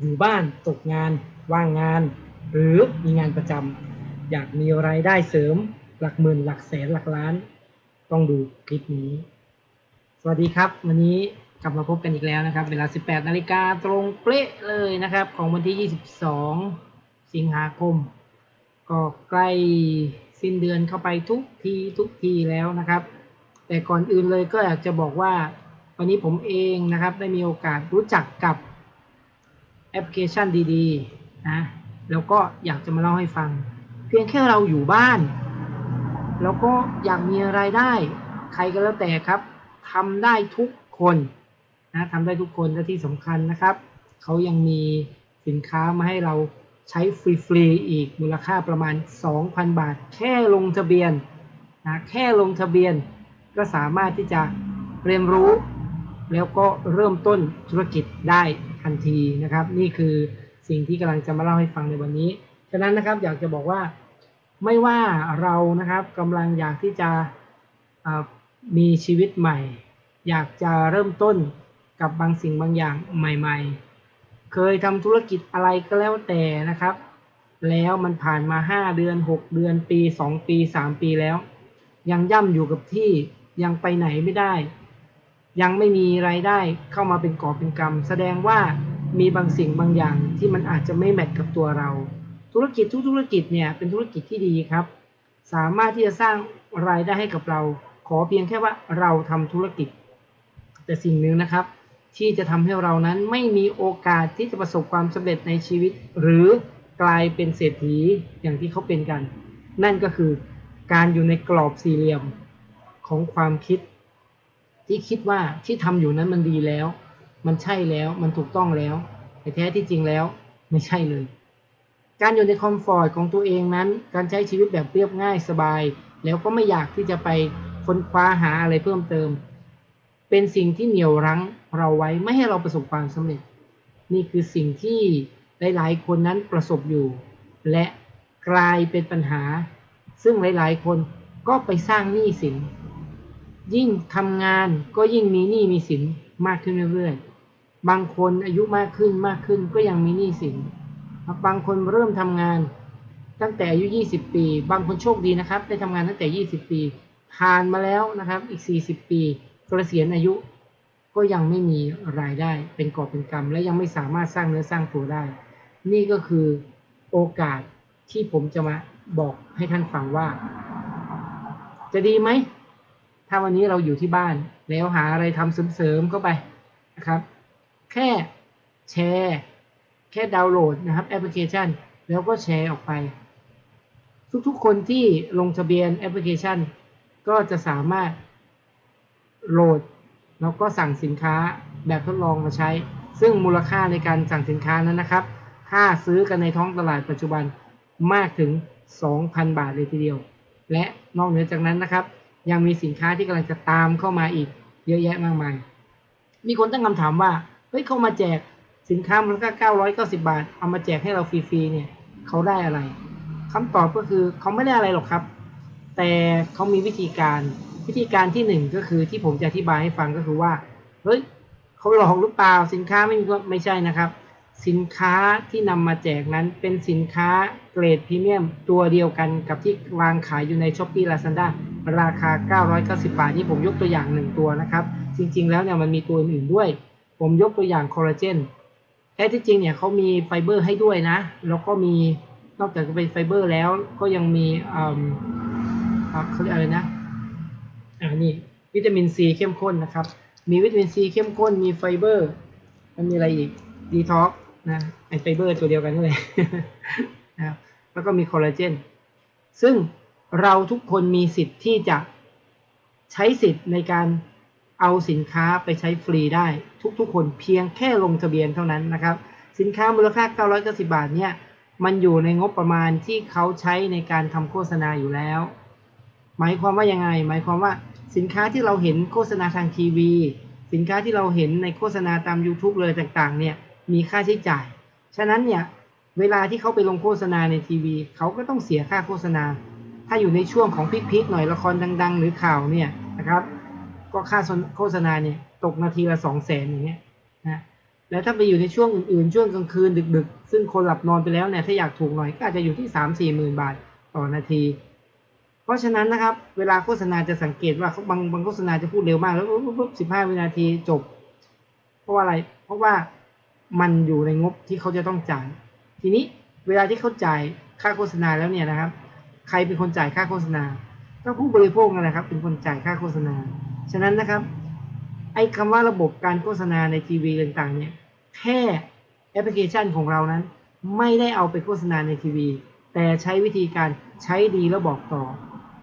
อยู่บ้านตกงาน ว่างงาน หรือมีงานประจำอยากมีรายได้เสริม หลักหมื่นหลักแสนหลักล้าน ต้องดูคลิปนี้ สวัสดีครับ วันนี้กลับมาพบกันอีกแล้วนะครับ เวลา 18 นาฬิกาตรงเป๊ะเลยนะครับ ของวันที่ 22 สิงหาคม ก็ใกล้สิ้นเดือนเข้าไปทุกทีทุกทีแล้วนะครับ แต่ก่อนอื่นเลยก็อยากจะบอกว่าวันนี้ผมเองนะครับได้มีโอกาสรู้จักกับ อปพลิเคชันดีๆนะแล้วก็อยากจะมาเล่าให้ฟัง เพียงแค่เราอยู่บ้าน แล้วก็อยากมีรายได้ ใครก็แล้วแต่ครับทำได้ทุกคนนะทำได้ทุกคนและที่สำคัญนะครับเขายังมีสินค้ามาให้เราใช้ฟรีๆอีกมูลค่าประมาณ 2,000 บาท แค่ลงทะเบียนนะแค่ลงทะเบียนก็สามารถที่จะเรียนรู้ แล้วก็เริ่มต้นธุรกิจได้ ทันทีนะครับ นี่คือสิ่งที่กำลังจะมาเล่าให้ฟังในวันนี้ ฉะนั้นนะครับอยากจะบอกว่าไม่ว่าเรานะครับกำลังอยากที่จะมีชีวิตใหม่ อยากจะเริ่มต้นกับบางสิ่งบางอย่างใหม่ ๆ เคยทำธุรกิจอะไรก็แล้วแต่นะครับ แล้วมันผ่านมา 5 เดือน 6 เดือนปี 2 ปี 3 ปีแล้ว ยังย่ำอยู่กับที่ยังไปไหนไม่ได้ ยังไม่มีรายได้เข้ามาเป็นกอบเป็นกำแสดงว่ามีบางสิ่งบางอย่างที่มันอาจจะไม่แมทกับตัวเรา ธุรกิจทุกธุรกิจเนี่ยเป็นธุรกิจที่ดีครับ สามารถที่จะสร้างรายได้ให้กับเรา ขอเพียงแค่ว่าเราทำธุรกิจ แต่สิ่งหนึ่งนะครับ ที่จะทำให้เรานั้นไม่มีโอกาสที่จะประสบความสำเร็จในชีวิต หรือกลายเป็นเศรษฐีอย่างที่เขาเป็นกัน นั่นก็คือการอยู่ในกรอบสี่เหลี่ยมของความคิด ที่คิดว่าที่ทำอยู่นั้นมันดีแล้ว มันใช่แล้วมันถูกต้องแล้วแต่แท้ที่จริงแล้วไม่ใช่เลย การอยู่ในคอมฟอร์ตของตัวเองนั้น การใช้ชีวิตแบบเรียบง่ายสบาย แล้วก็ไม่อยากที่จะไปค้นคว้าหาอะไรเพิ่มเติม เป็นสิ่งที่เหนี่ยวรั้งเราไว้ไม่ให้เราประสบความสำเร็จ นี่คือสิ่งที่หลาย ๆ คนนั้นประสบอยู่ และกลายเป็นปัญหา ซึ่งหลาย ๆ คนก็ไปสร้างหนี้สิน ยิ่งทำงานก็ยิ่งมีหนี้มีสินมากขึ้นเรื่อยๆ บางคนอายุมากขึ้นมากขึ้นก็ยังมีหนี้สิน บางคนเริ่มทำงาน ตั้งแต่อายุ 20 ปี บางคนโชคดีนะครับ ได้ทำงานตั้งแต่ 20 ปีผ่านมาแล้วนะครับอีก 40 ปีเกษียณอายุก็ยังไม่มีรายได้เป็นกอบเป็นกำและยังไม่สามารถสร้างเนื้อสร้างตัวได้ นี่ก็คือโอกาสที่ผมจะมาบอกให้ท่านฟังว่า จะดีไหม ถ้าวันนี้เราอยู่ที่บ้าน แล้วหาอะไรทำเสริมๆเข้าไปนะครับ แค่แชร์ แค่ดาวน์โหลดนะครับแอปพลิเคชัน แล้วก็แชร์ออกไป ทุกๆคนที่ลงทะเบียนแอปพลิเคชัน ก็จะสามารถโหลดแล้วก็สั่งสินค้าแบบทดลองมาใช้ ซึ่งมูลค่าในการสั่งสินค้านั้นนะครับถ้าซื้อกันในท้องตลาดปัจจุบันมากถึง 2,000 บาทเลยทีเดียว และนอกเหนือจากนั้นนะครับ ยังมีสินค้าที่กำลังจะตามเข้ามาอีกเยอะแยะมากมาย มีคนตั้งคำถามว่า เฮ้ยเขามาแจกสินค้ามูลค่า990 บาท เอามาแจกให้เราฟรีๆ เนี่ยเขาได้อะไรคำตอบก็คือเขาไม่ได้อะไรหรอกครับ แต่เขามีวิธีการ วิธีการที่หนึ่งก็คือที่ผมจะอธิบายให้ฟังก็คือว่า เฮ้ยเขาหลอกหรือเปล่า สินค้าไม่มีก็ไม่ใช่นะครับ สินค้าที่นำมาแจกนั้นเป็นสินค้าเกรดพรีเมียมตัวเดียวกันกับที่วางขายอยู่ใน s h อ p e e Lazada ราคา 990 บาทนี่ผมยกตัวอย่างหนึ่งตัวนะครับ จริง ๆ แล้วเนี่ยมันมีตัวอื่นๆด้วย ผมยกตัวอย่างคอลลาเจนแท้ที่จริงเนี่ยเขามีไฟเบอร์ให้ด้วยนะ แล้วก็มีนอกจากจะเป็นไฟเบอร์แล้วก็ยังมีอ่าเขาเรียกอะไรนะอ่านี่วิตามินซีเข้มข้นนะครับ มีวิตามินซีเข้มข้นมีไฟเบอร์มันมีอะไรอีกดีท็อกนะไอไฟเบอร์ตัวเดียวกันนี่แหละนะครับแล้วก็มีคอลลาเจนซึ่ง เราทุกคนมีสิทธิ์ที่จะใช้สิทธิ์ในการเอาสินค้าไปใช้ฟรีได้ทุกๆ คนเพียงแค่ลงทะเบียนเท่านั้นนะครับ สินค้ามูลค่า 990 บาทเนี่ยมันอยู่ในงบประมาณที่เขาใช้ในการทำโฆษณาอยู่แล้ว หมายความว่ายังไง หมายความว่าสินค้าที่เราเห็นโฆษณาทางทีวี สินค้าที่เราเห็นในโฆษณาตาม YouTube เลยต่างๆเนี่ยมีค่าใช้จ่าย ฉะนั้นเนี่ยเวลาที่เขาไปลงโฆษณาในทีวี เขาก็ต้องเสียค่าโฆษณา ถ้าอยู่ในช่วงของพีคๆหน่อยละครดัง ๆ หรือข่าวเนี่ยนะครับ ก็ค่าโฆษณาเนี่ยตกนาทีละสองแสนอย่างเงี้ยนะแล้วถ้าไปอยู่ในช่วงอื่นๆ ช่วงกลางคืนดึก ๆ ซึ่งคนหลับนอนไปแล้วเนี่ยถ้าอยากถูกหน่อยก็อาจจะอยู่ที่สามสี่หมื่นบาทต่อนาที เพราะฉะนั้นนะครับ เวลาโฆษณาจะสังเกตว่าบางบางโฆษณาจะพูดเร็วมากแล้วปุ๊บสิบห้าวินาทีจบ เพราะว่าอะไร เพราะว่ามันอยู่ในงบที่เขาจะต้องจ่าย ทีนี้เวลาที่เขาจ่ายค่าโฆษณาแล้วเนี่ยนะครับ ใครเป็นคนจ่ายค่าโฆษณา ก็ผู้บริโภคนั่นแหละครับ เป็นคนจ่ายค่าโฆษณา ฉะนั้นนะครับ ไอ้คำว่าระบบการโฆษณาในทีวีต่างๆ เนี่ย แค่แอปพลิเคชันของเรานั้น ไม่ได้เอาไปโฆษณาในทีวี แต่ใช้วิธีการใช้ดีแล้วบอกต่อ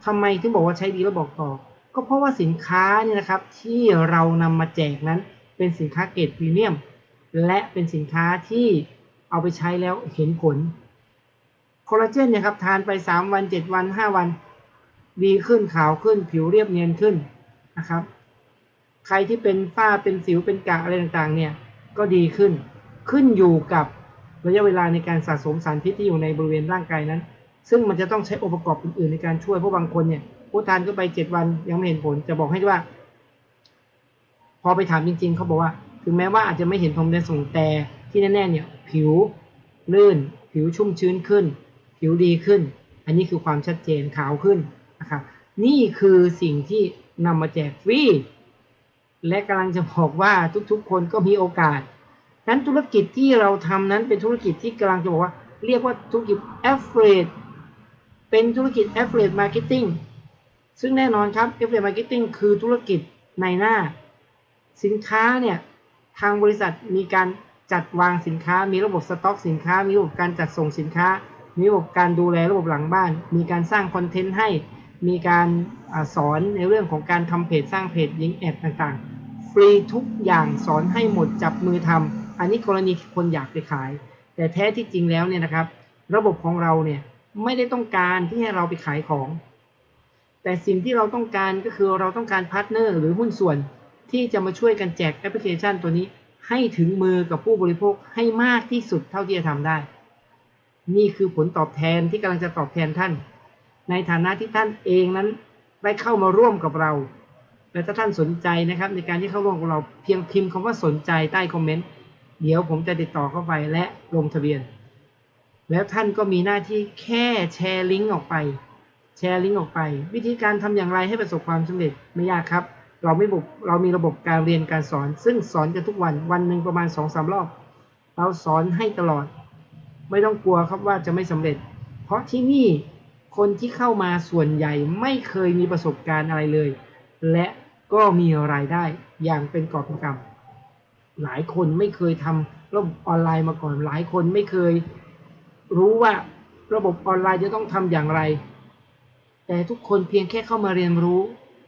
ทำไมถึงบอกว่าใช้ดีแล้วบอกต่อ ก็เพราะว่าสินค้าเนี่ยนะครับ ที่เรานำมาแจกนั้น เป็นสินค้าเกรดพรีเมียม และเป็นสินค้าที่เอาไปใช้แล้วเห็นผล คอลลาเจนเนี่ยครับทานไป 3 วัน 7 วัน 5 วัน ดีขึ้นขาวขึ้นผิวเรียบเนียนขึ้นนะครับ ใครที่เป็นฝ้าเป็นสิวเป็นกะอะไรต่างๆ เนี่ยก็ดีขึ้นขึ้นอยู่กับระยะเวลาในการสะสมสารพิษที่อยู่ในบริเวณร่างกายนั้น ซึ่งมันจะต้องใช้องค์ประกอบอื่นๆในการช่วยเพราะบางคนเนี่ยผู้ทานก็ไปเจ็ดวันยังไม่เห็นผลจะบอกให้ว่า พอไปถามจริง ๆเขาบอกว่า ถึงแม้ว่าอาจจะไม่เห็นผลในส่งแต่ที่แน่ๆเนี่ย ผิวลื่น ผิวชุ่มชื้นขึ้น ผิวดีขึ้น อันนี้คือความชัดเจนขาวขึ้นนะครับนี่คือสิ่งที่นำมาแจกฟรีและกำลังจะบอกว่าทุกๆ คนก็มีโอกาสนั้นธุรกิจที่เราทำนั้นเป็นธุรกิจที่กำลังจะบอกว่า เรียกว่าธุรกิจ affiliate เป็นธุรกิจ affiliate marketing ซึ่งแน่นอนครับ affiliate marketing คือธุรกิจในหน้า สินค้าเนี่ย ทางบริษัทมีการจัดวางสินค้า มีระบบสต็อกสินค้า มีระบบการจัดส่งสินค้า มีระบบการดูแลระบบหลังบ้าน มีการสร้างคอนเทนต์ให้ มีการอสอนในเรื่องของการทำเพจสร้างเพจยิงแอดต่างๆ ฟรีทุกอย่างสอนให้หมดจับมือทำอันนี้กรณีคนอยากไปขาย แต่แท้ที่จริงแล้วเนี่ยนะครับ ระบบของเราเนี่ยไม่ได้ต้องการที่ให้เราไปขายของ แต่สิ่งที่เราต้องการก็คือเราต้องการพาร์ทเนอร์หรือหุ้นส่วนที่จะมาช่วยกันแจกแอปพลิเคชันตัวนี้ให้ถึงมือกับผู้บริโภคให้มากที่สุดเท่าที่จะทำได้ นี่คือผลตอบแทนที่กำลังจะตอบแทนท่าน ในฐานะที่ท่านเองนั้นได้เข้ามาร่วมกับเรา และถ้าท่านสนใจนะครับ ในการที่เข้าร่วมกับเราเพียงพิมพ์คำว่าสนใจใต้คอมเมนต์เดี๋ยวผมจะติดต่อเข้าไปและลงทะเบียน แล้วท่านก็มีหน้าที่แค่แชร์ลิงก์ออกไป แชร์ลิงก์ออกไป วิธีการทำอย่างไรให้ประสบความสำเร็จไม่ยากครับ เราไม่บุกเรามีระบบการเรียนการสอน ซึ่งสอนกันทุกวันวันหนึ่งประมาณ2อสารอบ เราสอนให้ตลอด ไม่ต้องกลัวครับว่าจะไม่สำเร็จ เพราะที่นี่คนที่เข้ามาส่วนใหญ่ไม่เคยมีประสบการณ์อะไรเลย และก็มีรายได้อย่างเป็นกอบเป็นกำหลายคนไม่เคยทำระบบออนไลน์มาก่อน หลายคนไม่เคยรู้ว่าระบบออนไลน์จะต้องทำอย่างไร แต่ทุกคนเพียงแค่เข้ามาเรียนรู้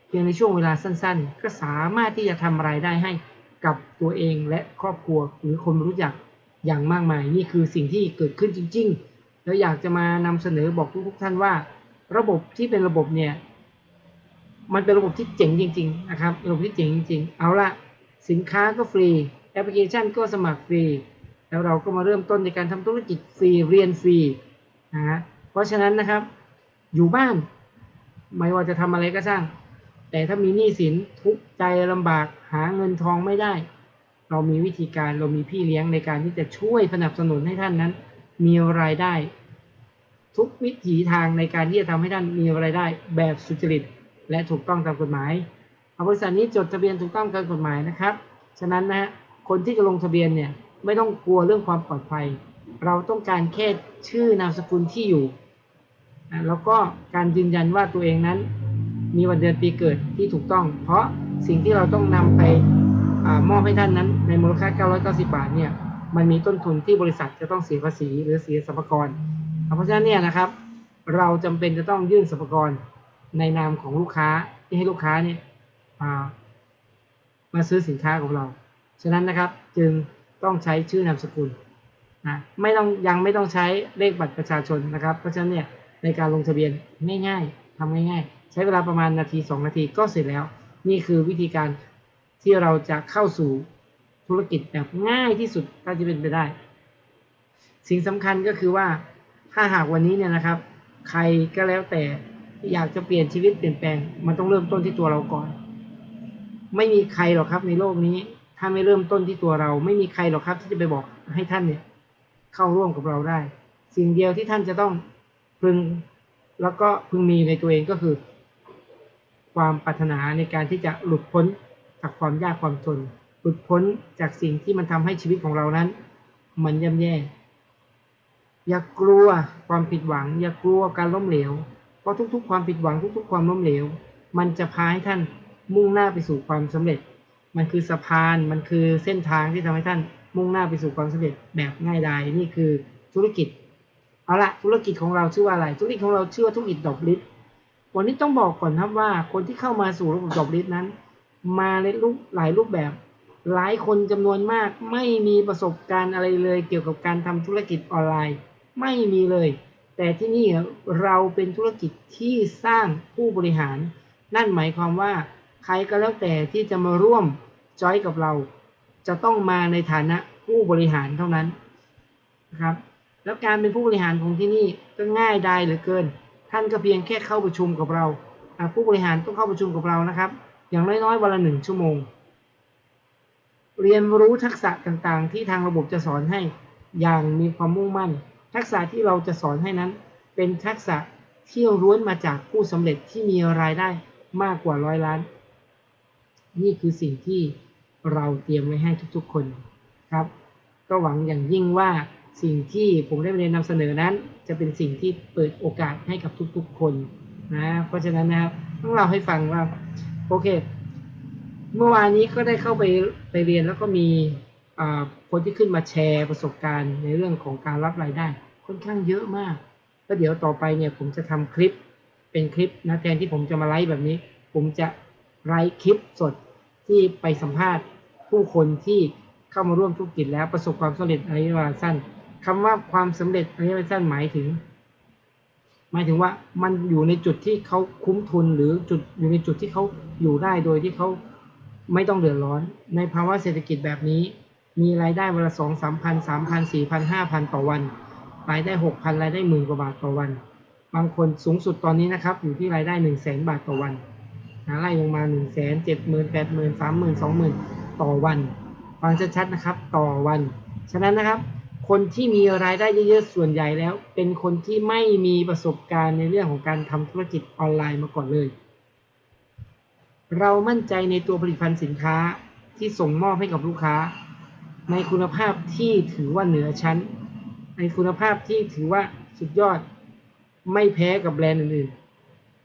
เพียงในช่วงเวลาสั้น ๆ ก็สามารถที่จะทำรายได้ให้กับตัวเองและครอบครัวหรือคนรู้จัก อย่างมากมายนี่คือสิ่งที่เกิดขึ้นจริง ๆ แล้วอยากจะมานำเสนอบอกทุกๆท่านว่า ระบบที่เป็นระบบเนี่ยมันเป็นระบบที่เจ๋งจริง ๆ นะครับ ระบบที่เจ๋งจริง ๆ เอาละสินค้าก็ฟรีแอปพลิเคชันก็สมัครฟรี แล้วเราก็มาเริ่มต้นในการทำธุรกิจฟรีเรียนฟรีนะฮะเพราะฉะนั้นนะครับ อยู่บ้าน ไม่ว่าจะทำอะไรก็ช่าง แต่ถ้ามีหนี้สินทุกใจลำบากหาเงินทองไม่ได้ เรามีวิธีการเรามีพี่เลี้ยงในการที่จะช่วยสนับสนุนให้ท่านนั้น มีรายได้ ทุกวิถีทางในการที่จะทำให้ท่านมีรายได้แบบสุจริต และถูกต้องตามกฎหมายบริษัทนี้จดทะเบียนถูกต้องตามกฎหมายนะครับ ฉะนั้นนะฮะคนที่จะลงทะเบียนเนี่ยไม่ต้องกลัวเรื่องความปลอดภัย เราต้องการแค่ชื่อนามสกุลที่อยู่ แล้วก็การยืนยันว่าตัวเองนั้น มีวันเดือนปีเกิดที่ถูกต้อง เพราะสิ่งที่เราต้องนำไป มอบให้ท่านนั้นในมูลค่า 990 บาทเนี่ยมันมีต้นทุนที่บริษัทจะต้องเสียภาษีหรือเสียสรรพากร เพราะฉะนั้นเนี่ยนะครับ เราจำเป็นจะต้องยื่นสรรพากรในนามของลูกค้าที่ให้ลูกค้าเนี่ยมาซื้อสินค้าของเรา ฉะนั้นนะครับจึงต้องใช้ชื่อนามสกุลนะไม่ต้องยังไม่ต้องใช้เลขบัตรประชาชนนะครับ เพราะฉะนั้นเนี่ยในการลงทะเบียนง่ายๆทำง่ายๆ ใช้เวลาประมาณนาที 2 นาทีก็เสร็จแล้ว นี่คือวิธีการ ที่เราจะเข้าสู่ธุรกิจแบบง่ายที่สุดถ้าจะเป็นไปได้ สิ่งสำคัญก็คือว่าถ้าหากวันนี้เนี่ยนะครับ ใครก็แล้วแต่อยากจะเปลี่ยนชีวิตเปลี่ยนแปลง มันต้องเริ่มต้นที่ตัวเราก่อน ไม่มีใครหรอกครับในโลกนี้ ถ้าไม่เริ่มต้นที่ตัวเรา ไม่มีใครหรอกครับที่จะไปบอกให้ท่านเนี่ย เข้าร่วมกับเราได้ สิ่งเดียวที่ท่านจะต้องพึงแล้วก็พึงมีในตัวเองก็คือ ความปรารถนาในการที่จะหลุดพ้น จากความยากความจนหลุดพ้นจากสิ่งที่มันทำให้ชีวิตของเรานั้น มันย่ำแย่ อย่ากลัวความผิดหวัง อย่ากลัวการล้มเหลว เพราะทุกๆ ความผิดหวังทุก ๆ ความล้มเหลว มันจะพาให้ท่านมุ่งหน้าไปสู่ความสำเร็จ มันคือสะพาน มันคือเส้นทางที่ทำให้ท่านมุ่งหน้าไปสู่ความสำเร็จแบบง่ายดายนี่คือธุรกิจ เอาละธุรกิจของเราชื่อว่าอะไร ธุรกิจของเราชื่อว่าธุรกิจดอกลิศวันนี้ต้องบอกก่อนครับว่าคนที่เข้ามาสู่ระบบดอกลิศนั้น มาในรูปหลายรูปแบบ หลายคนจำนวนมากไม่มีประสบการณ์อะไรเลยเกี่ยวกับการทำธุรกิจออนไลน์ ไม่มีเลย แต่ที่นี่เราเป็นธุรกิจที่สร้างผู้บริหาร นั่นหมายความว่าใครก็แล้วแต่ที่จะมาร่วมจอยกับเรา จะต้องมาในฐานะผู้บริหารเท่านั้นนะครับแล้วการเป็นผู้บริหารของที่นี่ก็ง่ายได้เหลือเกิน ท่านก็เพียงแค่เข้าประชุมกับเรา ผู้บริหารต้องเข้าประชุมกับเรานะครับ อย่างน้อยๆวันละหนึ่งชั่วโมง เรียนรู้ทักษะต่างๆ ที่ทางระบบจะสอนให้อย่างมีความมุ่งมั่น ทักษะที่เราจะสอนให้นั้น เป็นทักษะที่ล้วนมาจากผู้สำเร็จที่มีรายได้มากกว่าร้อยล้าน นี่คือสิ่งที่เราเตรียมไว้ให้ทุกๆคนครับ ก็หวังอย่างยิ่งว่าสิ่งที่ผมได้เรียนนำเสนอนั้น จะเป็นสิ่งที่เปิดโอกาสให้กับทุกๆคนนะเพราะฉะนั้นนะครับต้องเล่าให้ฟังว่า โอเค เมื่อวานนี้ก็ได้เข้าไปไปเรียนแล้วก็มีคนที่ขึ้นมาแชร์ประสบการณ์ในเรื่องของการรับรายได้ ค่อนข้างเยอะมากแล้วเดี๋ยวต่อไปเนี่ยผมจะทำคลิปเป็นคลิปนะแทนที่ผมจะมาไลฟ์แบบนี้ ผมจะไลฟ์คลิปสดที่ไปสัมภาษณ์ผู้คนที่เข้ามาร่วมธุรกิจแล้วประสบความสำเร็จในระยะเวลาสั้นคำว่าความสำเร็จในระยะเวลาสั้นหมายถึง มายถึงว่ามันอยู่ในจุดที่เขาคุ้มทุนหรือจุดอยู่ในจุดที่เขาอยู่ได้โดยที่เขาไม่ต้องเดือดร้อน ในภาวะเศรษฐกิจแบบนี้ มีรายได้วันละสองสามพันสามพันสี่พันห้าพันต่อวัน รายได้หกพันรายได้หมื่นกว่าบาทต่อวัน บางคนสูงสุดตอนนี้นะครับ อยู่ที่รายได้หนึ่งแสนบาทต่อวันไล่ลงมาหนึ่งแสนเจ็ดหมื่นแปดหมื่นสามหมื่นสองหมื่นต่อวัน ฟังชัดๆนะครับ ต่อวัน ฉะนั้นนะครับ คนที่มีรายได้เยอะๆส่วนใหญ่แล้ว เป็นคนที่ไม่มีประสบการณ์ในเรื่องของการทำธุรกิจออนไลน์มาก่อนเลย เรามั่นใจในตัวผลิตภัณฑ์สินค้าที่ส่งมอบให้กับลูกค้า ในคุณภาพที่ถือว่าเหนือชั้น ในคุณภาพที่ถือว่าสุดยอดไม่แพ้กับแบรนด์อื่น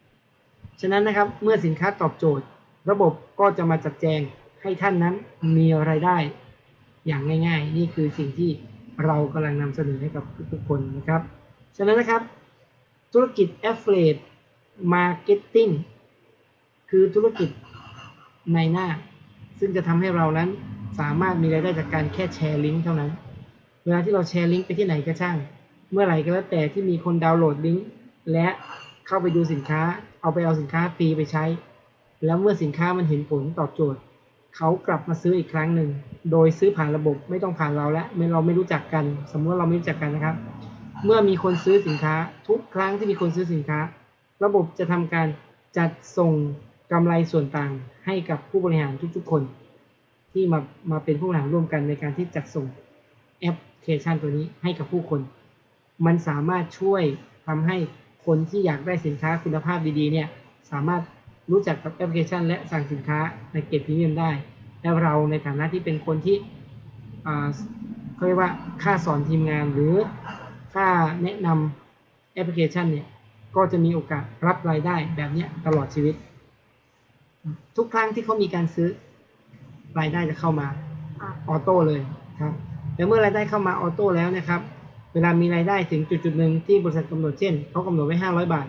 ๆ ฉะนั้นนะครับเมื่อสินค้าตอบโจทย์ ระบบก็จะมาจัดแจงให้ท่านนั้นมีไรายได้อย่างง่าย ๆ นี่คือสิ่งที่ เรากำลังนำเสนอให้กับทุกๆคนนะครับ ฉะนั้นนะครับ ธุรกิจ Affiliate Marketing คือธุรกิจในหน้า ซึ่งจะทำให้เรานั้นสามารถมีรายได้จากการแค่แชร์ลิงก์เท่านั้น เวลาที่เราแชร์ลิงก์ไปที่ไหนก็ช่าง เมื่อไหร่ก็แล้วแต่ที่มีคนดาวน์โหลดลิงก์และเข้าไปดูสินค้า เอาไปเอาสินค้าฟรีไปใช้ แล้วเมื่อสินค้ามันเห็นผลตอบโจทย์ เขากลับมาซื้ออีกครั้งหนึ่ง โดยซื้อผ่านระบบไม่ต้องผ่านเราแล้วเราไม่รู้จักกัน สมมติเราไม่รู้จักกันนะครับ เมื่อมีคนซื้อสินค้า ทุกครั้งที่มีคนซื้อสินค้า ระบบจะทำการจัดส่งกำไรส่วนต่างให้กับผู้บริหารทุกๆคน ที่มามาเป็นผู้บริหารร่วมกันในการที่จัดส่งแอปพลิเคชันตัวนี้ให้กับผู้คน มันสามารถช่วยทำให้คนที่อยากได้สินค้าคุณภาพดีๆเนี่ยสามารถ รู้จักกับแอปพลิเคชัน และสั่งสินค้าในเกรดพรีเมียมได้ แล้วเราในฐานะที่เป็นคนที่เขาเรียกว่าค่าสอนทีมงานหรือค่าแนะนำแอปพลิเคชันเนี่ยก็จะมีโอกาสรับรายได้แบบนี้ตลอดชีวิต ทุกครั้งที่เขามีการซื้อรายได้จะเข้ามาออโต้เลยครับแต่เมื่อรายได้เข้ามาออโต้แล้วนะครับ เวลามีรายได้ถึงจุดจุดหนึ่งที่บริษัทกำหนดเช่นเขากำหนดไว้ 500 บาท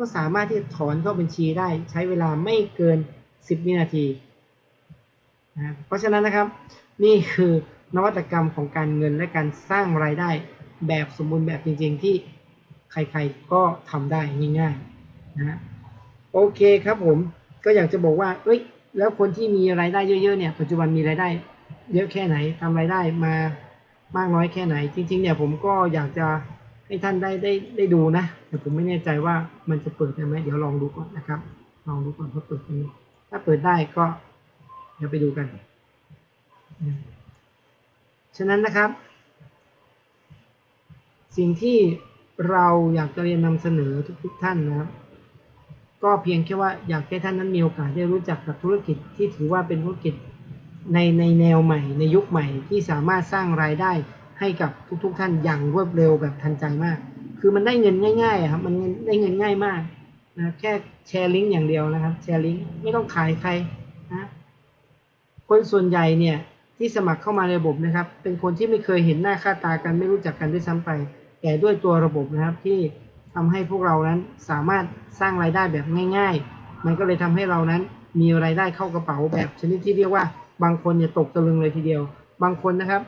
ก็สามารถที่จะถอนเข้าบัญชีได้ใช้เวลาไม่เกิน 10 วินาทีนะเพราะฉะนั้นนะครับ นี่คือนวัตกรรมของการเงินและการสร้างรายได้แบบสมบูรณ์แบบจริง ๆ ที่ใครๆก็ทำได้ง่ายๆนะโอเคครับผมก็อยากจะบอกว่าเอ้ยแล้วคนที่มีรายได้เยอะๆเนี่ยปัจจุบันมีรายได้ เยอะแค่ไหนทำรายได้มามากน้อยแค่ไหน จริง ๆ เนี่ยผมก็อยากจะ ให้ท่านได้ได้ได้ดูนะ แต่ผมไม่แน่ใจว่ามันจะเปิดได้ไหมเดี๋ยวลองดูก่อนนะครับ ลองดูก่อนว่าเปิดไหมถ้าเปิดได้ก็เดี๋ยวไปดูกัน ฉะนั้นนะครับ สิ่งที่เราอยากจะเรียนนำเสนอทุกๆท่านนะครับ ก็เพียงแค่ว่าอยากให้ท่านนั้นมีโอกาสได้รู้จักกับธุรกิจที่ถือว่าเป็นธุรกิจในในแนวใหม่ ในยุคใหม่ที่สามารถสร้างรายได้ ให้กับทุก ๆ ท่านอย่างรวดเร็วแบบทันใจมาก คือมันได้เงินง่ายๆครับมันได้เงินง่ายมากนะแค่แชร์ลิงก์อย่างเดียวนะครับ แชร์ลิงก์ไม่ต้องขายใครนะคนส่วนใหญ่เนี่ยที่สมัครเข้ามาในระบบนะครับ เป็นคนที่ไม่เคยเห็นหน้าค่าตากันไม่รู้จักกันด้วยซ้ำไป แต่ด้วยตัวระบบนะครับที่ทำให้พวกเรานั้นสามารถสร้างรายได้แบบง่าย ๆ มันก็เลยทำให้เรานั้นมีรายได้เข้ากระเป๋าแบบชนิดที่เรียกว่า บางคนเนี่ยตกตะลึงเลยทีเดียว บางคนนะครับ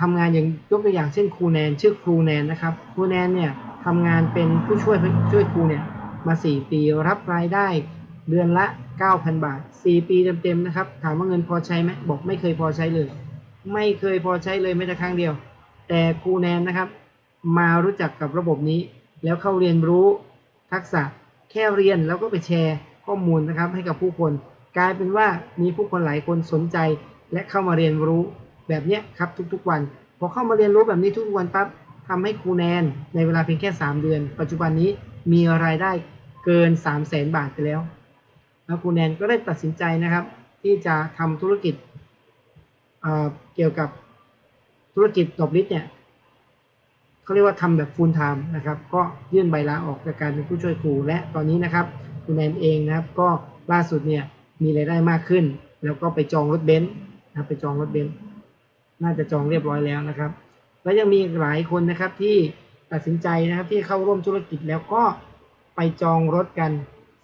ทำงานอย่างยกตัวอย่างเช่นครูแนนชื่อครูแนนนะครับครูแนนเนี่ยทำงานเป็นผู้ช่วยช่วยครูเนี่ยมา 4 ปีรับรายได้เดือนละ 9,000 บาท 4 ปีเต็มๆนะครับ ถามว่าเงินพอใช้ไหมบอกไม่เคยพอใช้เลย ไม่เคยพอใช้เลยแม้แต่ครั้งเดียว แต่ครูแนนนะครับ มารู้จักกับระบบนี้ แล้วเข้าเรียนรู้ทักษะแค่เรียนแล้วก็ไปแชร์ข้อมูลนะครับให้กับผู้คน กลายเป็นว่ามีผู้คนหลายคนสนใจและเข้ามาเรียนรู้ แบบเนี้ยครับทุกๆวัน พอเข้ามาเรียนรู้แบบนี้ทุกๆวันปั๊บทำให้ครูแนนในเวลาเพียงแค่ 3 เดือน ปัจจุบันนี้มีรายได้เกิน 3 0 0แสนบาทไปแล้ว แล้วครูแนนก็ได้ตัดสินใจนะครับ ที่จะทำธุรกิจเเกี่ยวกับธุรกิจดอกลิสเนี่ยเขาเรียกว่าทำแบบ full time นะครับ ก็ยื่นใบลาออกจากการเป็นผู้ช่วยครู และตอนนี้นะครับคุณแนนเองนะครับ ก็ล่าสุดเนี่ยมีรายได้มากขึ้น แล้วก็ไปจองรถเบนซ์นะไปจองรถเบนซ์ น่าจะจองเรียบร้อยแล้วนะครับ แล้วยังมีหลายคนนะครับที่ตัดสินใจนะครับที่เข้าร่วมธุรกิจแล้วก็ไปจองรถกัน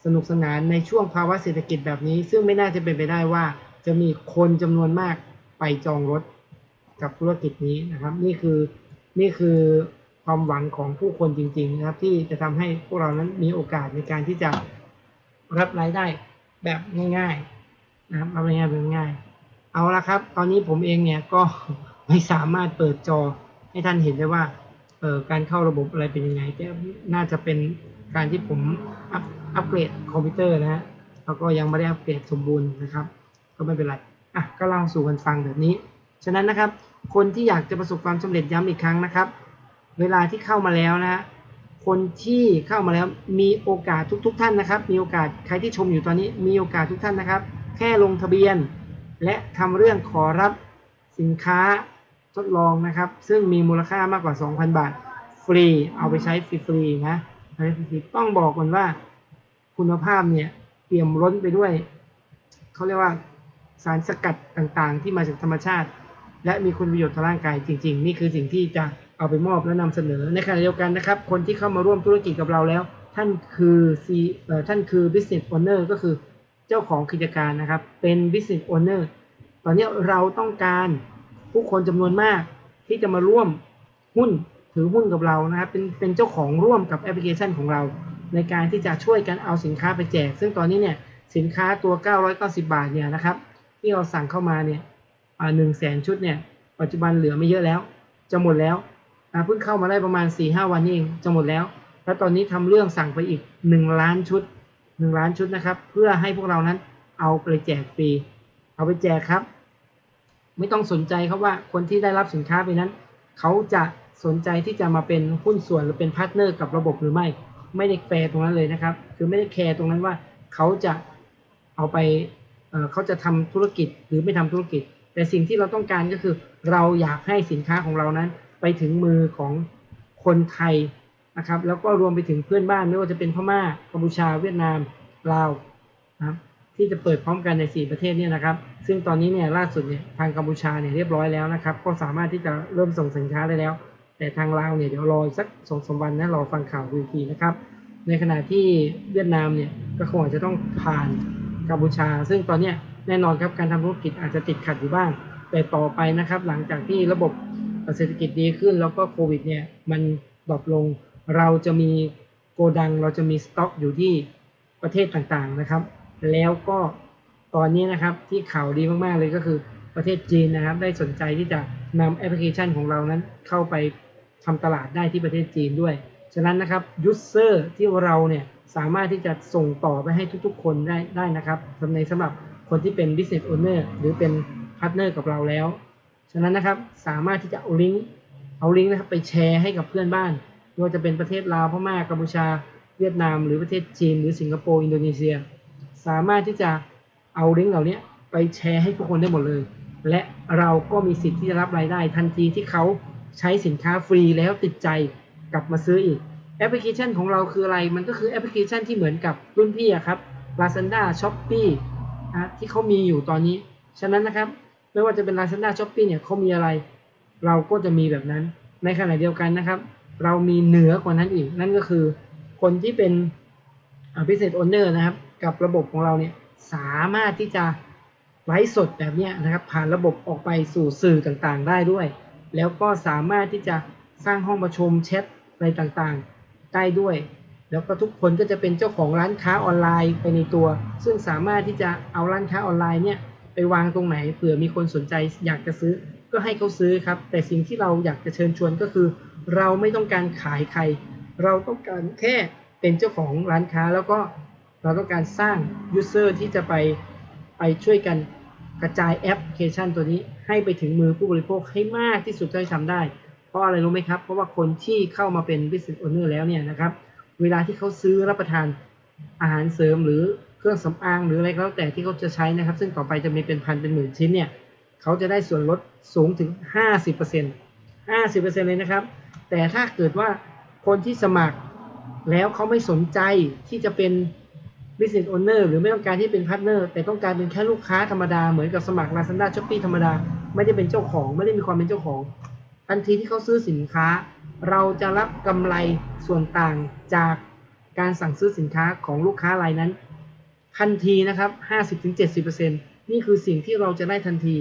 สนุกสนานในช่วงภาวะเศรษฐกิจแบบนี้ ซึ่งไม่น่าจะเป็นไปได้ว่า จะมีคนจำนวนมากไปจองรถกับธุรกิจนี้นะครับ นี่คือนี่คือความหวังของผู้คนจริง ๆ นะครับ ที่จะทำให้พวกเรานั้นมีโอกาสในการที่จะรับรายได้แบบง่ายๆนะครับรับรายได้แบบง่าย เอาละครับ ตอนนี้ผมเองเนี่ยก็ไม่สามารถเปิดจอให้ท่านเห็นได้ว่าเอ่อการเข้าระบบอะไรเป็นยังไงแต่น่าจะเป็นการที่ผมอัพอัปเกรดคอมพิวเตอร์นะฮะแล้วก็ยังไม่ได้อัปเกรดสมบูรณ์นะครับ ก็ไม่เป็นไรอะก็เล่าสู่กันฟังแบบนี้ ฉะนั้นนะครับ คนที่อยากจะประสบความสำเร็จย้ำอีกครั้งนะครับ เวลาที่เข้ามาแล้วนะฮะคนที่เข้ามาแล้วมีโอกาสทุก ๆ ท่านนะครับ มีโอกาสใครที่ชมอยู่ตอนนี้มีโอกาสทุกท่านนะครับ แค่ลงทะเบียน และทำเรื่องขอรับสินค้าทดลองนะครับ ซึ่งมีมูลค่ามากกว่า 2,000 บาท ฟรี เอาไปใช้ฟรีๆนะใช้ฟรีต้องบอกก่อนว่าคุณภาพเนี่ยเปี่ยมล้นไปด้วย เขาเรียกว่าสารสกัดต่างๆ ที่มาจากธรรมชาติ และมีคุณประโยชน์ต่อร่างกายจริง ๆ นี่คือสิ่งที่จะเอาไปมอบและนำเสนอในขณะเดียวกันนะครับ คนที่เข้ามาร่วมธุรกิจกับเราแล้ว ท่านคือซีเอ่อท่านคือ business owner ก็คือ เจ้าของกิจการนะครับ เป็น business owner ตอนนี้เราต้องการผู้คนจำนวนมากที่จะมาร่วมหุ้นถือหุ้นกับเรานะครับ เป็นเป็นเจ้าของร่วมกับแอปพลิเคชันของเรา ในการที่จะช่วยกันเอาสินค้าไปแจก ซึ่งตอนนี้เนี่ยสินค้าตัว 990 บาทเนี่ยนะครับ ที่เราสั่งเข้ามาเนี่ยหนึ่งแสนชุดเนี่ย ปัจจุบันเหลือไม่เยอะแล้ว จะหมดแล้วเพิ่งเข้ามาได้ประมาณ 4-5 วันเองจะหมดแล้ว แล้วตอนนี้ทำเรื่องสั่งไปอีก 1 ล้านชุด 1ล้านชุดนะครับ เพื่อให้พวกเรานั้นเอาไปแจกฟรี เอาไปแจกครับ ไม่ต้องสนใจครับว่าคนที่ได้รับสินค้าไปนั้น เขาจะสนใจที่จะมาเป็นหุ้นส่วนหรือเป็นพาร์ทเนอร์กับระบบหรือไม่ ไม่ได้แคร์ตรงนั้นเลยนะครับ คือไม่ได้แคร์ตรงนั้นว่าเขาจะเอาไปเเขาจะทำธุรกิจหรือไม่ทำธุรกิจ แต่สิ่งที่เราต้องการก็คือ เราอยากให้สินค้าของเรานั้น ไปถึงมือของคนไทย นะครับแล้วก็รวมไปถึงเพื่อนบ้านไม่ว่าจะเป็นพม่ากัมพูชาเวียดนามลาวนะครับที่จะเปิดพร้อมกันใน 4 ประเทศเนี่ยนะครับ ซึ่งตอนนี้เนี่ยล่าสุดเนี่ยทางกัมพูชาเนี่ยเรียบร้อยแล้วนะครับ ก็สามารถที่จะเริ่มส่งสินค้าได้แล้ว แต่ทางลาวเนี่ยเดี๋ยวรอสักสองสามวันนะรอฟังข่าวดูอีกทีนะครับ ในขณะที่เวียดนามเนี่ยก็คงอาจจะต้องผ่านกัมพูชา ซึ่งตอนเนี้ยแน่นอนครับการทำธุรกิจอาจจะติดขัดอยู่บ้าง แต่ต่อไปนะครับ หลังจากที่ระบบเศรษฐกิจดีขึ้น แล้วก็โควิดเนี่ยมันดรอปลง เราจะมีโกดังเราจะมีสต็อกอยู่ที่ประเทศต่างๆนะครับ แล้วก็ตอนนี้นะครับที่ข่าวดีมากๆเลยก็คือประเทศจีนนะครับ ได้สนใจที่จะนำแอปพลิเคชันของเรานั้นเข้าไปทำตลาดได้ที่ประเทศจีนด้วย ฉะนั้นนะครับยูเซอร์ที่เราเนี่ยสามารถที่จะส่งต่อไปให้ทุกๆ คนได้ได้นะครับสำในสำหรับคนที่เป็น business owner หรือเป็นพาร์ทเนอร์กับเราแล้ว ฉะนั้นนะครับสามารถที่จะเอาลิงก์เอาลิงก์นะครับไปแชร์ให้กับเพื่อนบ้าน ว่าจะเป็นประเทศลาวพม่ากัมพูชา เวียดนาม หรือประเทศจีน หรือสิงคโปร์อินโดนีเซีย สามารถที่จะเอาลิงก์เหล่านี้ไปแชร์ให้ทุกคนได้หมดเลย และเราก็มีสิทธิ์ที่จะรับรายได้ ทันทีที่เขาใช้สินค้าฟรีแล้วติดใจกลับมาซื้ออีกแอปพลิเคชันของเราคืออะไร มันก็คือแอปพลิเคชันที่เหมือนกับรุ่นพี่อะครับ Lazada Shopee นะที่เขามีอยู่ตอนนี้ ฉะนั้นนะครับ ไม่ว่าจะเป็น Lazada Shopee เนี่ยเขามีอะไร เราก็จะมีแบบนั้น ในขณะเดียวกันนะครับ เรามีเหนือกว่านั้นอีก นั่นก็คือคนที่เป็นพิเศษโอนเนอร์นะครับ กับระบบของเราเนี่ยสามารถที่จะไลฟ์สดแบบนี้นะครับผ่านระบบออกไปสู่สื่อต่างๆ ได้ด้วย แล้วก็สามารถที่จะสร้างห้องประชุมแชทอะไรต่างๆ ได้ด้วย แล้วก็ทุกคนก็จะเป็นเจ้าของร้านค้าออนไลน์ไปในตัว ซึ่งสามารถที่จะเอาร้านค้าออนไลน์เนี่ยไปวางตรงไหนเผื่อมีคนสนใจอยากจะซื้อ ก็ให้เขาซื้อครับ แต่สิ่งที่เราอยากจะเชิญชวนก็คือ เราไม่ต้องการขายใคร เราต้องการแค่เป็นเจ้าของร้านค้าแล้วก็เราต้องการสร้างยูเซอร์ที่จะไปไปช่วยกันกระจายแอปพลิเคชันตัวนี้ให้ไปถึงมือผู้บริโภคให้มากที่สุดเท่าที่ทำได้ เพราะอะไรรู้ไหมครับ เพราะว่าคนที่เข้ามาเป็น business owner แล้วเนี่ยนะครับ เวลาที่เขาซื้อรับประทานอาหารเสริมหรือเครื่องสำอางหรืออะไรก็แล้วแต่ที่เขาจะใช้นะครับ ซึ่งต่อไปจะมีเป็นพันเป็นหมื่นชิ้นเนี่ย เขาจะได้ส่วนลดสูงถึง 50% 50%เลยนะครับ แต่ถ้าเกิดว่าคนที่สมัครแล้วเขาไม่สนใจที่จะเป็น business owner หรือไม่ต้องการที่เป็นพาร์ทเนอร์แต่ต้องการเป็นแค่ลูกค้าธรรมดา เหมือนกับสมัคร Lazada Shopee ธรรมดา ไม่ได้เป็นเจ้าของ ไม่ได้มีความเป็นเจ้าของ ทันทีที่เขาซื้อสินค้า เราจะรับกำไรส่วนต่างจากการสั่งซื้อสินค้าของลูกค้ารายนั้น ทันทีนะครับ 50-70%นี่คือสิ่งที่เราจะได้ทันที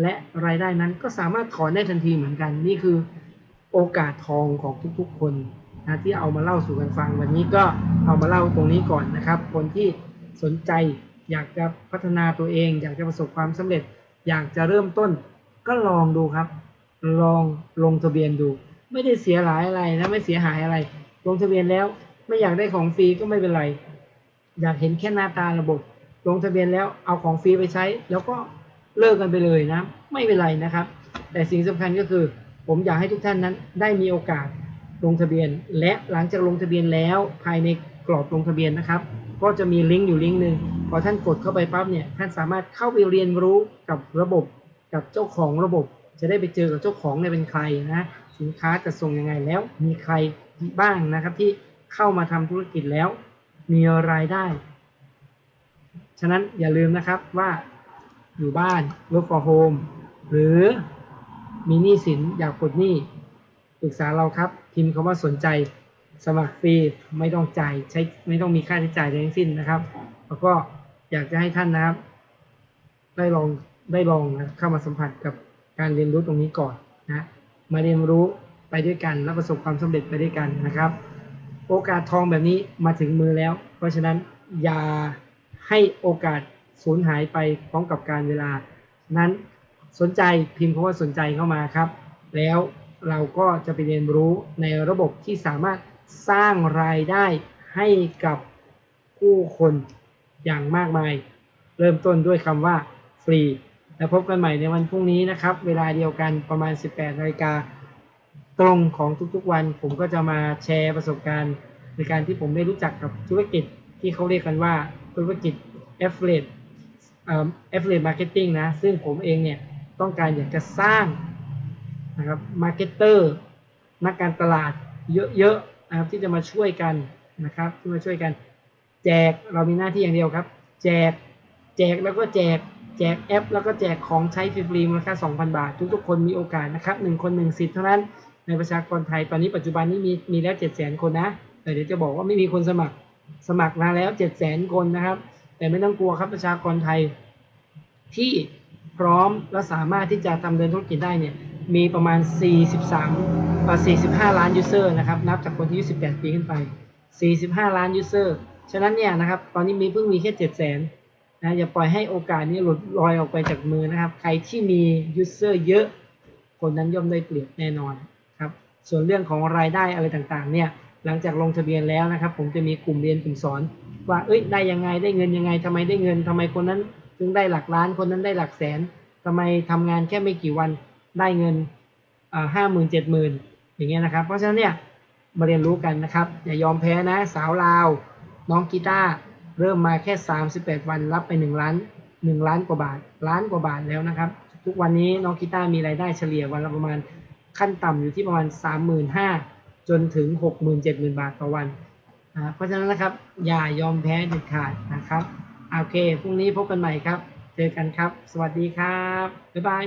และรายได้นั้นก็สามารถถอนได้ทันทีเหมือนกัน นี่คือโอกาสทองของทุกๆ คนนะที่เอามาเล่าสู่กันฟังวันนี้ก็เอามาเล่าตรงนี้ก่อนนะครับ คนที่สนใจอยากจะพัฒนาตัวเอง อยากจะประสบความสำเร็จ อยากจะเริ่มต้น ก็ลองดูครับ ลองลงทะเบียนดู ไม่ได้เสียหลายอะไรนะไม่เสียหายอะไร ลงทะเบียนแล้วไม่อยากได้ของฟรีก็ไม่เป็นไร อยากเห็นแค่หน้าตาระบบ ลงทะเบียนแล้วเอาของฟรีไปใช้ แล้วก็ เลิกกันไปเลยนะ ไม่เป็นไรนะครับ แต่สิ่งสำคัญก็คือ ผมอยากให้ทุกท่านนั้นได้มีโอกาสลงทะเบียน และหลังจากลงทะเบียนแล้วภายในกรอบลงทะเบียนนะครับ ก็จะมีลิงก์อยู่ลิงก์หนึ่งพอท่านกดเข้าไปปั๊บเนี่ยท่านสามารถเข้าไปเรียนรู้กับระบบกับเจ้าของระบบ จะได้ไปเจอกับเจ้าของเนี่ยเป็นใครนะสินค้าจะส่งยังไงแล้ว มีใครบ้างนะครับที่เข้ามาทำธุรกิจแล้ว มีรายได้ ฉะนั้นอย่าลืมนะครับว่า อยู่บ้าน work for home หรือมีหนี้สินอยากปลดหนี้ปรึกษาเราครับพิมพ์คำว่าสนใจสมัครฟรีไม่ต้องจ่ายใช้ไม่ต้องมีค่าใช้จ่ายใดทั้งสิ้นนะครับ แล้วก็อยากจะให้ท่านนะครับ ได้ลองได้ลองนะเข้ามาสัมผัสกับการเรียนรู้ตรงนี้ก่อนนะมาเรียนรู้ไปด้วยกันและประสบความสำเร็จไปด้วยกันนะครับ โอกาสทองแบบนี้มาถึงมือแล้ว เพราะฉะนั้นอย่าให้โอกาส สูญหายไปพร้อมกับการเวลา นั้นสนใจพิมพ์คำว่าสนใจเข้ามาครับ แล้วเราก็จะไปเรียนรู้ในระบบที่สามารถสร้างรายได้ให้กับผู้คนอย่างมากมาย เริ่มต้นด้วยคำว่าฟรี แล้วพบกันใหม่ในวันพรุ่งนี้นะครับ เวลาเดียวกันประมาณ 18นาฬิกาตรงของทุกๆวัน ผมก็จะมาแชร์ประสบการณ์ในการที่ผมได้รู้จักกับธุรกิจที่เขาเรียกกันว่าธุรกิจ affiliate เอ่อ affiliate marketing นะ ซึ่งผมเองเนี่ยต้องการอยากจะสร้างนะครับมาร์เก็ตเตอร์นักการตลาดเยอะๆนะครับที่จะมาช่วยกันนะครับที่มาช่วยกันแจกเรามีหน้าที่อย่างเดียวครับ แจกแจกแล้วก็แจกแจกแอป แล้วก็แจกของใช้ฟรีๆมูลค่า 2,000 บาท ทุกๆคนมีโอกาสนะครับหนึ่งคนหนึ่งสิทธิ์เท่านั้นในประชากรไทยตอนนี้ปัจจุบันนี้มีมีแล้ว 700,000 คนนะแต่เดี๋ยวจะบอกว่าไม่มีคนสมัครสมัครมาแล้ว 700,000 คนนะครับ แต่ไม่ต้องกลัวครับประชากรไทย ที่พร้อมและสามารถที่จะทำเดินธุรกิจได้เนี่ยมีประมาณ 43อ่า45 ล้านยูเซอร์นะครับนับจากคนที่อายุ 18 ปีขึ้นไป 45 ล้านยูเซอร์ฉะนั้นเนี่ยนะครับตอนนี้มีเพิ่งมีแค่ 700,000นะอย่าปล่อยให้โอกาสนี้หลุดลอยออกไปจากมือนะครับ ใครที่มียูเซอร์เยอะ คนนั้นย่อมได้เปรียบแน่นอนครับส่วนเรื่องของรายได้อะไรต่างๆเนี่ย หลังจากลงทะเบียนแล้วนะครับ ผมจะมีกลุ่มเรียนกลุ่มสอน ว่าเอ้ยได้ยังไงได้เงินยังไงทำไมได้เงินทำไมคนนั้นถึงได้หลักล้านคนนั้นได้หลักแสนทำไมทำงานแค่ไม่กี่วันได้เงินห้าหมื่นเจ็ดหมื่นอย่างเงี้ยนะครับ เพราะฉะนั้นเนี่ยมาเรียนรู้กันนะครับอย่ายอมแพ้นะสาวลาว น้องกีตาร์เริ่มมาแค่ 38 วันรับไป 1 ล้าน 1 ล้านกว่าบาท ล้านกว่าบาทแล้วนะครับ ทุกวันนี้น้องกีตาร์มีรายได้เฉลี่ยวันละประมาณขั้นต่ำอยู่ที่ประมาณ 35,000 จนถึง 60,000 70,000 บาทต่อวันนะเพราะฉะนั้นนะครับ อย่ายอมแพ้เด็ดขาดนะครับ โอเค พรุ่งนี้พบกันใหม่ครับ เจอกันครับ สวัสดีครับ บ๊ายบาย